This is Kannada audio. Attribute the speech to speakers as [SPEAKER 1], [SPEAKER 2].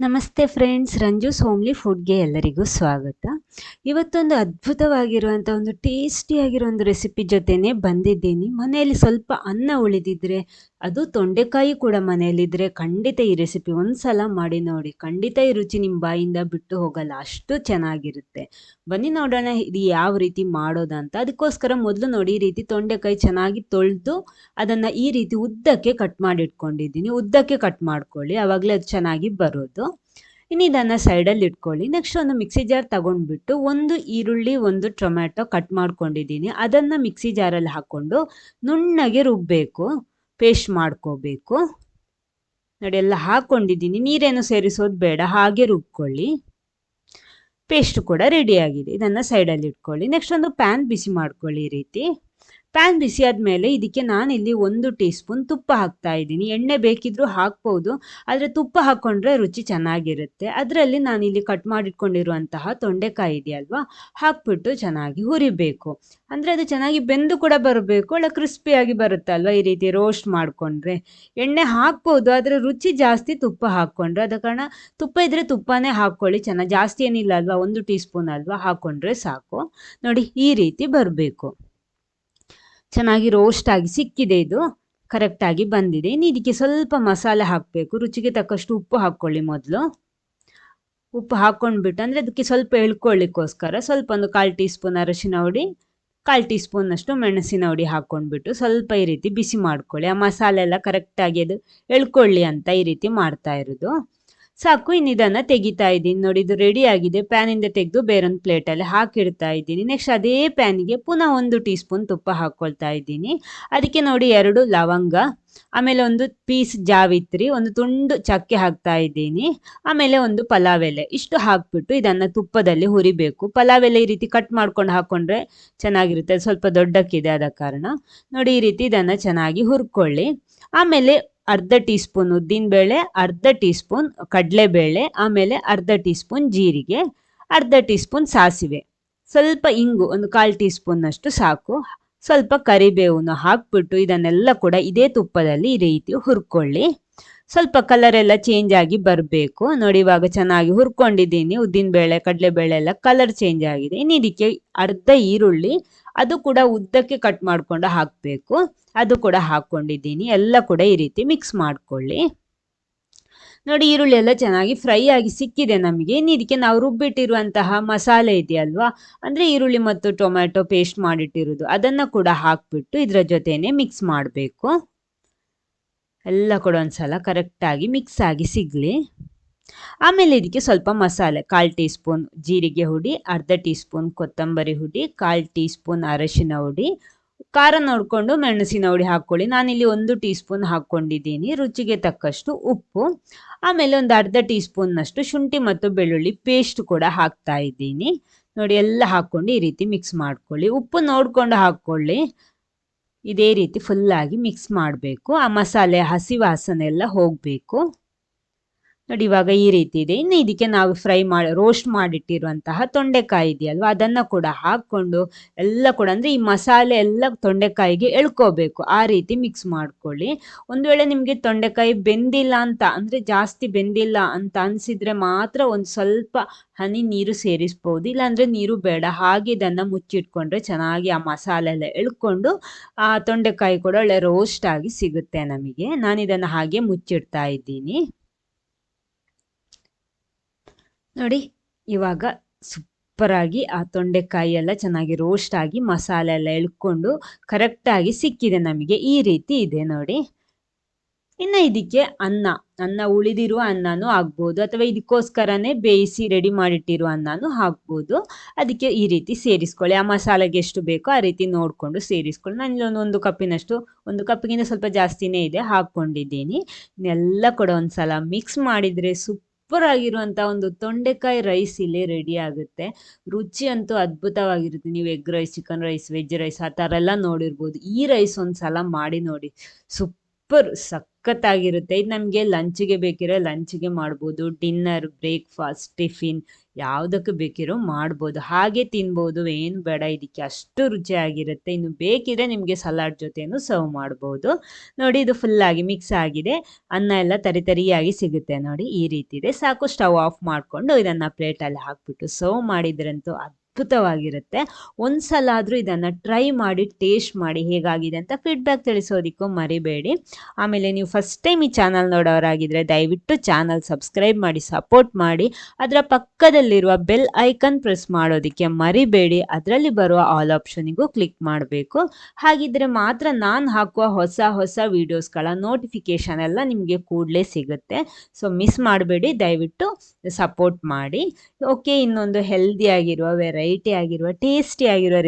[SPEAKER 1] ನಮಸ್ತೆ ಫ್ರೆಂಡ್ಸ್ ರಂಜೂಸ್ ಹೋಮ್ಲಿ ಫುಡ್ಗೆ ಎಲ್ಲರಿಗೂ ಸ್ವಾಗತ. ಇವತ್ತೊಂದು ಅದ್ಭುತವಾಗಿರುವಂಥ ಒಂದು ಟೇಸ್ಟಿಯಾಗಿರೋ ಒಂದು ರೆಸಿಪಿ ಜೊತೆನೇ ಬಂದಿದ್ದೀನಿ. ಮನೆಯಲ್ಲಿ ಸ್ವಲ್ಪ ಅನ್ನ ಉಳಿದಿದ್ರೆ, ಅದು ತೊಂಡೆಕಾಯಿ ಕೂಡ ಮನೆಯಲ್ಲಿದ್ದರೆ ಖಂಡಿತ ಈ ರೆಸಿಪಿ ಒಂದು ಸಲ ಮಾಡಿ ನೋಡಿ. ಖಂಡಿತ ಈ ರುಚಿ ನಿಮ್ಮ ಬಾಯಿಂದ ಬಿಟ್ಟು ಹೋಗಲ್ಲ, ಅಷ್ಟು ಚೆನ್ನಾಗಿರುತ್ತೆ. ಬನ್ನಿ ನೋಡೋಣ ಇದು ಯಾವ ರೀತಿ ಮಾಡೋದಂತ. ಅದಕ್ಕೋಸ್ಕರ ಮೊದಲು ನೋಡಿ ಈ ರೀತಿ ತೊಂಡೆಕಾಯಿ ಚೆನ್ನಾಗಿ ತೊಳೆದು, ಅದನ್ನು ಈ ರೀತಿ ಉದ್ದಕ್ಕೆ ಕಟ್ ಮಾಡಿಟ್ಕೊಂಡಿದ್ದೀನಿ ಉದ್ದಕ್ಕೆ ಕಟ್ ಮಾಡ್ಕೊಳ್ಳಿ ಆವಾಗಲೇ ಅದು ಚೆನ್ನಾಗಿ ಬರೋದು. ಇನ್ನು ಇದನ್ನು ಸೈಡಲ್ಲಿ ಇಟ್ಕೊಳ್ಳಿ. ನೆಕ್ಸ್ಟ್ ಒಂದು ಮಿಕ್ಸಿ ಜಾರ್ ತಗೊಂಡ್ಬಿಟ್ಟು ಒಂದು ಈರುಳ್ಳಿ, ಒಂದು ಟೊಮ್ಯಾಟೊ ಕಟ್ ಮಾಡ್ಕೊಂಡಿದ್ದೀನಿ. ಅದನ್ನು ಮಿಕ್ಸಿ ಜಾರಲ್ಲಿ ಹಾಕ್ಕೊಂಡು ನುಣ್ಣಗೆ ರುಬ್ಬಬೇಕು ಪೇಸ್ಟ್ ಮಾಡ್ಕೋಬೇಕು. ನೋಡಿ, ಎಲ್ಲ ಹಾಕ್ಕೊಂಡಿದ್ದೀನಿ. ನೀರೇನು ಸೇರಿಸೋದು ಬೇಡ, ಹಾಗೆ ರುಬ್ಕೊಳ್ಳಿ. ಪೇಸ್ಟ್ ಕೂಡ ರೆಡಿ ಆಗಿದೆ. ಇದನ್ನು ಸೈಡಲ್ಲಿ ಇಟ್ಕೊಳ್ಳಿ. ನೆಕ್ಸ್ಟ್ ಒಂದು ಪ್ಯಾನ್ ಬಿಸಿ ಮಾಡ್ಕೊಳ್ಳಿ ಈ ರೀತಿ. ಪ್ಯಾನ್ ಬಿಸಿ ಆದಮೇಲೆ ಇದಕ್ಕೆ ನಾನಿಲ್ಲಿ ಒಂದು ಟೀ ಸ್ಪೂನ್ ತುಪ್ಪ ಹಾಕ್ತಾ ಇದ್ದೀನಿ. ಎಣ್ಣೆ ಬೇಕಿದ್ರೂ ಹಾಕ್ಬೋದು, ಆದರೆ ತುಪ್ಪ ಹಾಕ್ಕೊಂಡ್ರೆ ರುಚಿ ಚೆನ್ನಾಗಿರುತ್ತೆ. ಅದರಲ್ಲಿ ನಾನಿಲ್ಲಿ ಕಟ್ ಮಾಡಿಟ್ಕೊಂಡಿರುವಂತಹ ತೊಂಡೆಕಾಯಿ ಇದೆಯಲ್ವಾ, ಹಾಕ್ಬಿಟ್ಟು ಚೆನ್ನಾಗಿ ಹುರಿಬೇಕು. ಅಂದರೆ ಅದು ಚೆನ್ನಾಗಿ ಬೆಂದು ಕೂಡ ಬರಬೇಕು, ಒಳ್ಳೆ ಕ್ರಿಸ್ಪಿಯಾಗಿ ಬರುತ್ತಲ್ವ ಈ ರೀತಿ ರೋಸ್ಟ್ ಮಾಡಿಕೊಂಡ್ರೆ. ಎಣ್ಣೆ ಹಾಕ್ಬೋದು, ಆದರೆ ರುಚಿ ಜಾಸ್ತಿ ತುಪ್ಪ ಹಾಕ್ಕೊಂಡ್ರೆ. ಅದ ಕಾರಣ ತುಪ್ಪ ಇದ್ದರೆ ತುಪ್ಪನೇ ಹಾಕ್ಕೊಳ್ಳಿ, ಚೆನ್ನಾಗಿ ಜಾಸ್ತಿ ಏನಿಲ್ಲ ಅಲ್ವಾ, ಒಂದು ಟೀ ಸ್ಪೂನ್ ಅಲ್ವಾ ಹಾಕ್ಕೊಂಡ್ರೆ ಸಾಕು. ನೋಡಿ ಈ ರೀತಿ ಬರಬೇಕು. ಚೆನ್ನಾಗಿ ರೋಸ್ಟ್ ಆಗಿ ಸಿಕ್ಕಿದೆ ಇದು. ಕರೆಕ್ಟಾಗಿ ಬಂದಿದೆ. ಇನ್ನು ಇದಕ್ಕೆ ಸ್ವಲ್ಪ ಮಸಾಲೆ ಹಾಕಬೇಕು. ರುಚಿಗೆ ತಕ್ಕಷ್ಟು ಉಪ್ಪು ಹಾಕ್ಕೊಳ್ಳಿ ಮೊದಲು. ಉಪ್ಪು ಹಾಕ್ಕೊಂಡ್ಬಿಟ್ಟು ಅಂದರೆ ಅದಕ್ಕೆ ಸ್ವಲ್ಪ ಎಳ್ಕೊಳ್ಳಿಕ್ಕೋಸ್ಕರ ಸ್ವಲ್ಪ ಒಂದು ಕಾಲು ಟೀ ಸ್ಪೂನ್ ಅರಶಿನ ಹುಡಿ, ಕಾಲು ಟೀ ಸ್ಪೂನಷ್ಟು ಮೆಣಸಿನ ಹುಡಿ ಹಾಕ್ಕೊಂಡ್ಬಿಟ್ಟು ಸ್ವಲ್ಪ ಈ ರೀತಿ ಬಿಸಿ ಮಾಡ್ಕೊಳ್ಳಿ. ಆ ಮಸಾಲೆ ಎಲ್ಲ ಕರೆಕ್ಟಾಗಿ ಅದು ಎಳ್ಕೊಳ್ಳಿ ಅಂತ ಈ ರೀತಿ ಮಾಡ್ತಾ ಇರೋದು. ಸಾಕು ಇನ್ನು ಇದನ್ನು ತೆಗಿತಾ ಇದ್ದೀನಿ. ನೋಡಿ, ಇದು ರೆಡಿ ಆಗಿದೆ. ಪ್ಯಾನಿಂದ ತೆಗೆದು ಬೇರೊಂದು ಪ್ಲೇಟಲ್ಲಿ ಹಾಕಿಡ್ತಾ ಇದ್ದೀನಿ. ನೆಕ್ಸ್ಟ್ ಅದೇ ಪ್ಯಾನಿಗೆ ಪುನಃ ಒಂದು ಟೀ ಸ್ಪೂನ್ ತುಪ್ಪ ಹಾಕ್ಕೊಳ್ತಾ ಇದ್ದೀನಿ. ಅದಕ್ಕೆ ನೋಡಿ, ಎರಡು ಲವಂಗ, ಆಮೇಲೆ ಒಂದು ಪೀಸ್ ಜಾವಿತ್ರಿ, ಒಂದು ತುಂಡು ಚಕ್ಕೆ ಹಾಕ್ತಾ ಇದ್ದೀನಿ. ಆಮೇಲೆ ಒಂದು ಪಲಾವ್ ಎಲೆ. ಇಷ್ಟು ಹಾಕ್ಬಿಟ್ಟು ಇದನ್ನು ತುಪ್ಪದಲ್ಲಿ ಹುರಿಬೇಕು. ಪಲಾವ್ ಎಲೆ ಈ ರೀತಿ ಕಟ್ ಮಾಡ್ಕೊಂಡು ಹಾಕ್ಕೊಂಡ್ರೆ ಚೆನ್ನಾಗಿರುತ್ತೆ. ಸ್ವಲ್ಪ ದೊಡ್ಡಕ್ಕಿದೆ ಆದ ಕಾರಣ. ನೋಡಿ, ಈ ರೀತಿ ಇದನ್ನು ಚೆನ್ನಾಗಿ ಹುರ್ಕೊಳ್ಳಿ. ಆಮೇಲೆ ಅರ್ಧ ಟೀ ಸ್ಪೂನ್ ಉದ್ದಿನಬೇಳೆ, ಅರ್ಧ ಟೀ ಸ್ಪೂನ್ ಕಡಲೆಬೇಳೆ, ಆಮೇಲೆ ಅರ್ಧ ಟೀ ಸ್ಪೂನ್ ಜೀರಿಗೆ, ಅರ್ಧ ಟೀ ಸ್ಪೂನ್ ಸಾಸಿವೆ. ಸ್ವಲ್ಪ ಇಂಗು, ಒಂದು ಕಾಲು ಟೀ ಸ್ಪೂನ್ನಷ್ಟು ಸಾಕು. ಸ್ವಲ್ಪ ಕರಿಬೇವನ್ನು ಹಾಕ್ಬಿಟ್ಟು ಇದನ್ನೆಲ್ಲ ಕೂಡ ಇದೇ ತುಪ್ಪದಲ್ಲಿ ಈ ರೀತಿ ಹುರ್ಕೊಳ್ಳಿ. ಸ್ವಲ್ಪ ಕಲರ್ ಎಲ್ಲ ಚೇಂಜ್ ಆಗಿ ಬರಬೇಕು. ನೋಡಿ ಇವಾಗ ಚೆನ್ನಾಗಿ ಹುರ್ಕೊಂಡಿದ್ದೀನಿ. ಉದ್ದಿನ ಬೇಳೆ, ಕಡಲೆ ಕಡಲೆಬೇಳೆ ಎಲ್ಲ ಕಲರ್ ಚೇಂಜ್ ಆಗಿದೆ. ಇನ್ನು ಇದಕ್ಕೆ ಅರ್ಧ ಈರುಳ್ಳಿ, ಅದು ಕೂಡ ಉದ್ದಕ್ಕೆ ಕಟ್ ಮಾಡಿಕೊಂಡು ಹಾಕಬೇಕು. ಅದು ಕೂಡ ಹಾಕ್ಕೊಂಡಿದ್ದೀನಿ. ಎಲ್ಲ ಕೂಡ ಈ ರೀತಿ ಮಿಕ್ಸ್ ಮಾಡ್ಕೊಳ್ಳಿ. ನೋಡಿ ಈರುಳ್ಳಿ ಎಲ್ಲ ಚೆನ್ನಾಗಿ ಫ್ರೈ ಆಗಿ ಸಿಕ್ಕಿದೆ ನಮಗೆ. ಇನ್ನು ಇದಕ್ಕೆ ನಾವು ರುಬ್ಬಿಟ್ಟಿರುವಂತಹ ಮಸಾಲೆ ಇದೆಯಲ್ವಾ? ಅಂದರೆ ಈರುಳ್ಳಿ ಮತ್ತು ಟೊಮ್ಯಾಟೊ ಪೇಸ್ಟ್ ಮಾಡಿಟ್ಟಿರೋದು ಅದನ್ನು ಕೂಡ ಹಾಕ್ಬಿಟ್ಟು ಇದರ ಜೊತೆನೆ ಮಿಕ್ಸ್ ಮಾಡಬೇಕು. ಎಲ್ಲ ಕೂಡ ಒಂದ್ಸಲ ಕರೆಕ್ಟಾಗಿ ಮಿಕ್ಸ್ ಆಗಿ ಸಿಗಲಿ. ಆಮೇಲೆ ಇದಕ್ಕೆ ಸ್ವಲ್ಪ ಮಸಾಲೆ, ಕಾಲು ಟೀ ಸ್ಪೂನ್ ಜೀರಿಗೆ ಹುಡಿ, ಅರ್ಧ ಟೀ ಸ್ಪೂನ್ ಕೊತ್ತಂಬರಿ ಹುಡಿ, ಕಾಲು ಟೀ ಸ್ಪೂನ್ ಅರಶಿನ ಹುಡಿ, ಖಾರ ನೋಡಿಕೊಂಡು ಮೆಣಸಿನ ಹುಡಿ ಹಾಕ್ಕೊಳ್ಳಿ. ನಾನಿಲ್ಲಿ ಒಂದು ಟೀ ಸ್ಪೂನ್ ಹಾಕ್ಕೊಂಡಿದ್ದೀನಿ, ರುಚಿಗೆ ತಕ್ಕಷ್ಟು ಉಪ್ಪು. ಆಮೇಲೆ ಒಂದು ಅರ್ಧ ಟೀ ಸ್ಪೂನ್ನಷ್ಟು ಶುಂಠಿ ಮತ್ತು ಬೆಳ್ಳುಳ್ಳಿ ಪೇಸ್ಟ್ ಕೂಡ ಹಾಕ್ತಾ ಇದ್ದೀನಿ. ನೋಡಿ, ಎಲ್ಲ ಹಾಕ್ಕೊಂಡು ಈ ರೀತಿ ಮಿಕ್ಸ್ ಮಾಡ್ಕೊಳ್ಳಿ. ಉಪ್ಪು ನೋಡಿಕೊಂಡು ಹಾಕ್ಕೊಳ್ಳಿ. ಇದೇ ರೀತಿ ಫುಲ್ಲಾಗಿ ಮಿಕ್ಸ್ ಮಾಡಬೇಕು. ಆ ಮಸಾಲೆ ಹಸಿ ವಾಸನೆ ಎಲ್ಲ ಹೋಗಬೇಕು. ನೋಡಿ, ಇವಾಗ ಈ ರೀತಿ ಇದೆ. ಇನ್ನು ಇದಕ್ಕೆ ನಾವು ಫ್ರೈ ಮಾಡಿ, ರೋಸ್ಟ್ ಮಾಡಿಟ್ಟಿರುವಂತಹ ತೊಂಡೆಕಾಯಿ ಇದೆಯಲ್ವಾ? ಅದನ್ನು ಕೂಡ ಹಾಕ್ಕೊಂಡು ಎಲ್ಲ ಕೂಡ ಅಂದರೆ ಈ ಮಸಾಲೆ ಎಲ್ಲ ತೊಂಡೆಕಾಯಿಗೆ ಎಳ್ಕೋಬೇಕು. ಆ ರೀತಿ ಮಿಕ್ಸ್ ಮಾಡ್ಕೊಳ್ಳಿ. ಒಂದು ವೇಳೆ ನಿಮಗೆ ತೊಂಡೆಕಾಯಿ ಬೆಂದಿಲ್ಲ ಅಂತ, ಅಂದರೆ ಜಾಸ್ತಿ ಬೆಂದಿಲ್ಲ ಅಂತ ಅನಿಸಿದರೆ ಮಾತ್ರ ಒಂದು ಸ್ವಲ್ಪ ಹನಿ ನೀರು ಸೇರಿಸ್ಬೋದು. ಇಲ್ಲಾಂದರೆ ನೀರು ಬೇಡ. ಹಾಗೆ ಇದನ್ನು ಮುಚ್ಚಿಟ್ಕೊಂಡ್ರೆ ಚೆನ್ನಾಗಿ ಆ ಮಸಾಲೆ ಎಲ್ಲ ಎಳ್ಕೊಂಡು ಆ ತೊಂಡೆಕಾಯಿ ಕೂಡ ಒಳ್ಳೆ ರೋಸ್ಟ್ ಆಗಿ ಸಿಗುತ್ತೆ ನಮಗೆ. ನಾನು ಇದನ್ನು ಹಾಗೆ ಮುಚ್ಚಿಡ್ತಾ ಇದ್ದೀನಿ. ನೋಡಿ, ಇವಾಗ ಸೂಪರಾಗಿ ಆ ತೊಂಡೆಕಾಯಿ ಎಲ್ಲ ಚೆನ್ನಾಗಿ ರೋಸ್ಟ್ ಆಗಿ ಮಸಾಲೆ ಎಲ್ಲ ಎಳ್ಕೊಂಡು ಕರೆಕ್ಟಾಗಿ ಸಿಕ್ಕಿದೆ ನಮಗೆ. ಈ ರೀತಿ ಇದೆ ನೋಡಿ. ಇನ್ನು ಇದಕ್ಕೆ ಅನ್ನ ಅನ್ನ ಉಳಿದಿರುವ ಅನ್ನನೂ ಆಗ್ಬೋದು ಅಥವಾ ಇದಕ್ಕೋಸ್ಕರನೇ ಬೇಯಿಸಿ ರೆಡಿ ಮಾಡಿಟ್ಟಿರುವ ಅನ್ನನೂ ಹಾಕ್ಬೋದು. ಅದಕ್ಕೆ ಈ ರೀತಿ ಸೇರಿಸ್ಕೊಳ್ಳಿ. ಆ ಮಸಾಲೆಗೆ ಎಷ್ಟು ಬೇಕೋ ಆ ರೀತಿ ನೋಡಿಕೊಂಡು ಸೇರಿಸ್ಕೊಳ್ಳಿ. ನಾನು ಇಲ್ಲೊಂದು ಒಂದು ಕಪ್ಪಿನಷ್ಟು, ಒಂದು ಕಪ್ಪಿಗಿಂತ ಸ್ವಲ್ಪ ಜಾಸ್ತಿನೇ ಇದೆ, ಹಾಕ್ಕೊಂಡಿದ್ದೀನಿ. ಇನ್ನೆಲ್ಲ ಕೂಡ ಒಂದು ಸಲ ಮಿಕ್ಸ್ ಮಾಡಿದರೆ ಸುಪ್ ಸೂಪರ್ ಆಗಿರುವಂಥ ಒಂದು ತೊಂಡೆಕಾಯಿ ರೈಸ್ ಇಲ್ಲಿ ರೆಡಿ ಆಗುತ್ತೆ. ರುಚಿ ಅಂತೂ ಅದ್ಭುತವಾಗಿರುತ್ತೆ. ನೀವು egg rice chicken rice veg rice ಆ ಥರ ಎಲ್ಲ ನೋಡಿರ್ಬೋದು. ಈ ರೈಸ್ ಒಂದು ಸಲ ಮಾಡಿ ನೋಡಿ. ಸೂಪ್ ಸೂಪರ್ ಸಖತ್ತಾಗಿರುತ್ತೆ. ಇದು ನಮಗೆ ಲಂಚ್ಗೆ ಬೇಕಿರೋ ಲಂಚ್ಗೆ ಮಾಡ್ಬೋದು. ಡಿನ್ನರ್, ಬ್ರೇಕ್ಫಾಸ್ಟ್, ಟಿಫಿನ್ ಯಾವುದಕ್ಕೆ ಬೇಕಿರೋ ಮಾಡ್ಬೋದು. ಹಾಗೆ ತಿನ್ಬೋದು. ಏನು ಬೇಡ ಇದಕ್ಕೆ. ಅಷ್ಟು ರುಚಿಯಾಗಿರುತ್ತೆ. ಇನ್ನು ಬೇಕಿದ್ರೆ ನಿಮಗೆ ಸಲಾಡ್ ಜೊತೆನೂ ಸರ್ವ್ ಮಾಡ್ಬೋದು. ನೋಡಿ, ಇದು ಫುಲ್ಲಾಗಿ ಮಿಕ್ಸ್ ಆಗಿದೆ. ಅನ್ನ ಎಲ್ಲ ತರಿ ತರಿಯಾಗಿ ಸಿಗುತ್ತೆ ನೋಡಿ. ಈ ರೀತಿ ಇದೆ ಸಾಕು, ಸ್ಟವ್ ಆಫ್ ಮಾಡಿಕೊಂಡು ಇದನ್ನು ಪ್ಲೇಟಲ್ಲಿ ಹಾಕ್ಬಿಟ್ಟು ಸರ್ವ್ ಮಾಡಿದ್ರಂತೂ ಅದ್ಭುತವಾಗಿರುತ್ತೆ. ಒಂದು ಸಲ ಆದರೂ ಇದನ್ನು ಟ್ರೈ ಮಾಡಿ ಟೇಸ್ಟ್ ಮಾಡಿ ಹೇಗಾಗಿದೆ ಅಂತ ಫೀಡ್ಬ್ಯಾಕ್ ತಿಳಿಸೋದಕ್ಕೂ ಮರಿಬೇಡಿ. ಆಮೇಲೆ ನೀವು ಫಸ್ಟ್ ಟೈಮ್ ಈ ಚಾನಲ್ ನೋಡೋರಾಗಿದ್ದರೆ ದಯವಿಟ್ಟು ಚಾನಲ್ ಸಬ್ಸ್ಕ್ರೈಬ್ ಮಾಡಿ ಸಪೋರ್ಟ್ ಮಾಡಿ. ಅದರ ಪಕ್ಕದಲ್ಲಿರುವ ಬೆಲ್ ಐಕನ್ ಪ್ರೆಸ್ ಮಾಡೋದಕ್ಕೆ ಮರಿಬೇಡಿ. ಅದರಲ್ಲಿ ಬರುವ ಆಲ್ ಆಪ್ಷನಿಗೂ ಕ್ಲಿಕ್ ಮಾಡಬೇಕು. ಹಾಗಿದ್ರೆ ಮಾತ್ರ ನಾನು ಹಾಕುವ ಹೊಸ ಹೊಸ ವಿಡಿಯೋಸ್ಗಳ ನೋಟಿಫಿಕೇಷನ್ ಎಲ್ಲ ನಿಮಗೆ ಕೂಡಲೇ ಸಿಗುತ್ತೆ. ಸೊ ಮಿಸ್ ಮಾಡಬೇಡಿ. ದಯವಿಟ್ಟು ಸಪೋರ್ಟ್ ಮಾಡಿ. ಓಕೆ ಇನ್ನೊಂದು ಹೆಲ್ದಿ ಆಗಿರುವ ವೆರೈಟಿ ಆಗಿರುವ ಟೇಸ್ಟಿ ಆಗಿರುವ